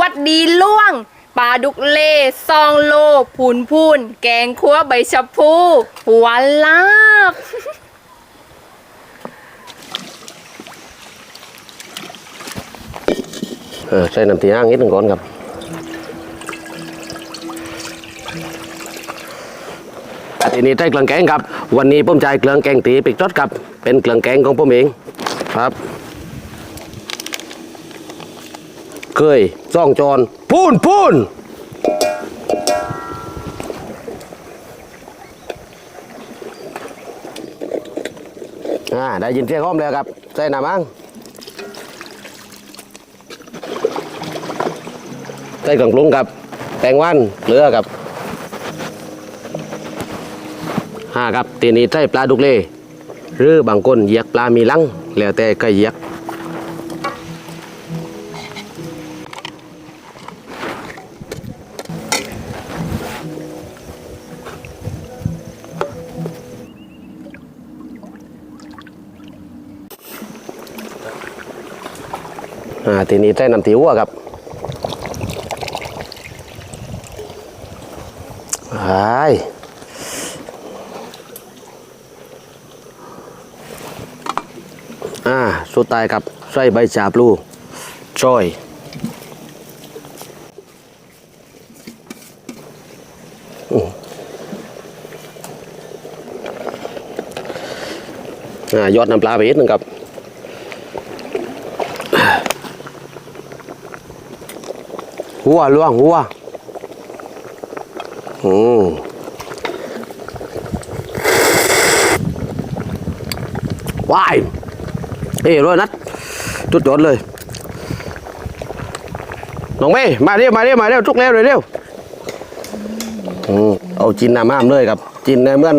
วัดดีล่วงปลาดุกเล่ซองโลพูนพูน แกงคั่วใบชะพูหัวลาบ เออใส่น้ำตีอ่างนิดหนึ่งก่อนครับ ทีนี้ใช้เครื่องแกงครับ วันนี้ผมใช้เครื่องแกงตีปิกจดครับ เป็นเครื่องแกงของผมเองครับ เคยซ่องจอนพูนพูนอ่าได้ยินเสียงห้อมแล้วครับ ใส่น้ำมั้งใส่เครื่องปรุงครับ แตงวันเกลือครับห้าครับตีนี้ใส่ปลาดุกเล่หรือบางคนเหยียกปลามีลัง แล้วแต่ก็เหยียก อ่าทีนี้ใส่น้ำตีวัวครับไอ้อ่าสุดท้ายครับใส่ใบชาปลูช่อยอ่ายอดน้ำปลาไปนิดหนึงครับ หัวล่วงหัวอืมว้ายเอ้ยร้อยนัดจุดยอดเลยน้องเมย์มาเร็วมาเร็วมาเร็วจุกเร็วเลยเร็วอืมเอาจินน้ำม้ามเลยครับ จินในเหมือน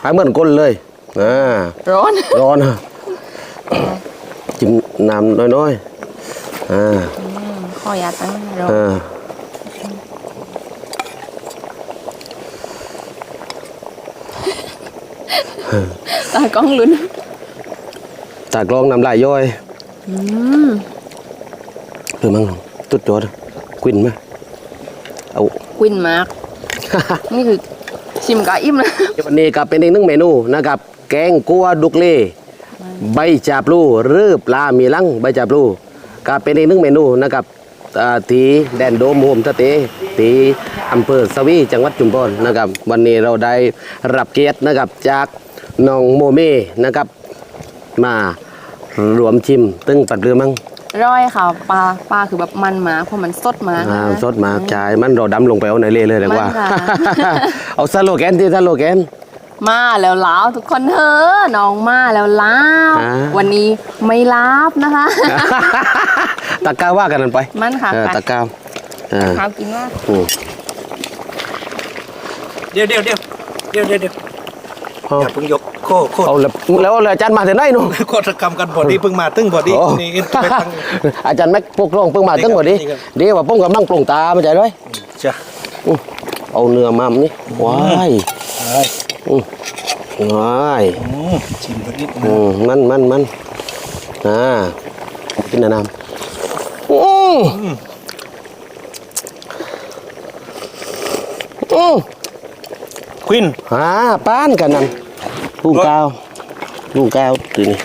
ไปเหมือนก้นเลยอ่าร้อนร้อนอะจินน้ำน้อยๆอ่า ขออยาตั้งร้อนอ่าตากล้องลุ้นตากลองน้ำลายย่อยอืมเพื่อมั่งลองจุดยอดกวินมาเอากวินมากนี่คือชิมกะอิ่มนะวันนี้ก็เป็นอีกหนึ่งเมนูนะครับ แกงกัวดุกเล่ใบจาปลูหรือปลามีลังใบจาปลูก็เป็นอีกหนึ่งเมนูนะครับ อ่าที่แดนโดมโฮมสเตย์ที่อำเภอสวีจังหวัดจุมพรนะครับ วันนี้เราได้รับเกียรตินะครับจากน้องโมเม่นะครับ มารวมชิมตึ้งปัดเรือมั้งร้อยค่ะปลาปลาคือแบบมันมากเพราะมันสดมากอ่านะสดมากจ่ายมันเราดำลงไปเอาในเล่เลยดีกว่า มันค่ะ เอาสโลแกนที่สโลแกน มาแล้วล้าวทุกคนเถอะน้องมาแล้วล้าวอ่า วันนี้ไม่ลาบนะคะ ตะกร้าว่ากันนั่นไปมันค่ะเออไป ตะกร้าอ่าข้าวกินว่าอืมเดี๋ยวเดี๋ยวเดี๋ยวเดี๋ยวเดี๋ยวเดี๋ยวเอาอย่าเพิ่งยกโคโคเอาแล้วแล้วแล้วอาจารย์มาแต่ไหนหนู โคตรกรรมกันบอดี้เพิ่งมาตึ้งบอดี้โอ้ นี่ไปตั้ง อาจารย์แม็กพวกลงเพิ่งมาตั้งกว่าดีนี่ครับดีว่าผมกำลังปรุงตามาใจด้วยจ้ะอื้อเอาเนื้อมามนี่ว้าย เอ้ย ว้ายอืมชิมตัวนิดอืนะมมันมันมันอ่ากินน้ำอืมอืมควินอ่าป้านกันนั่นลุงกาวลุงกาวตัวนี้